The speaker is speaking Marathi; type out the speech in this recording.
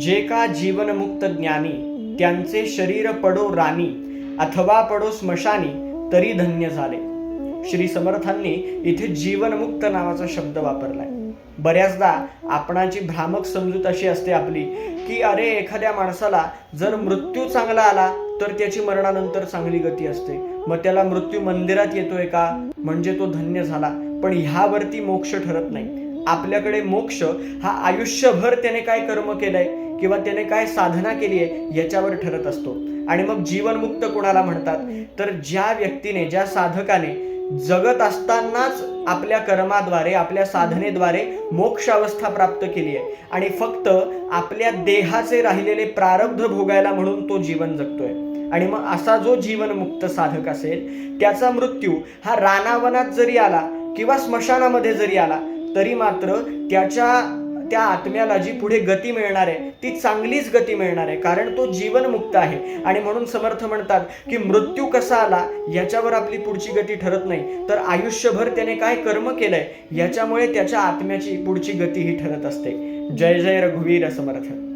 जे का जीवनमुक्त ज्ञानी त्यांचे शरीर पडो राणी अथवा पडो स्मशानी तरी धन्य झाले. श्री समर्थांनी इथे जीवनमुक्त नावाचा शब्द वापरलाय. बऱ्याचदा आपणाची भ्रामक समजूत अशी असते आपली की अरे एखाद्या माणसाला जर मृत्यू चांगला आला तर त्याची मरणानंतर चांगली गती असते. मग त्याला मृत्यू मंदिरात येतोय का? म्हणजे तो धन्य झाला. पण ह्यावरती मोक्ष ठरत नाही. आपल्याकडे मोक्ष हा आयुष्यभर त्याने काय कर्म केलंय किंवा त्याने काय साधना केली आहे याच्यावर ठरत असतो. आणि मग जीवनमुक्त कोणाला म्हणतात? तर ज्या व्यक्तीने ज्या साधकाने जगत असतानाच आपल्या कर्माद्वारे आपल्या साधनेद्वारे मोक्ष अवस्था प्राप्त केली आहे. आणि फक्त आपल्या देहाचे राहिलेले प्रारब्ध भोगायला म्हणून तो जीवन जगतोय. आणि मग असा जो जीवनमुक्त साधक असेल त्याचा मृत्यू हा रानावनात जरी आला किंवा स्मशानामध्ये जरी आला तरी मात्र त्याच्या त्या आत्म्याला जी पुढे गती मिळणार आहे ती चांगलीच गती मिळणार आहे. कारण तो जीवनमुक्त आहे. आणि म्हणून समर्थ म्हणतात की मृत्यू कसा आला याच्यावर आपली पुढची गती ठरत नाही. तर आयुष्यभर त्याने काय कर्म केलंय याच्यामुळे त्याच्या आत्म्याची पुढची गती ही ठरत असते. जय जय रघुवीर समर्थ.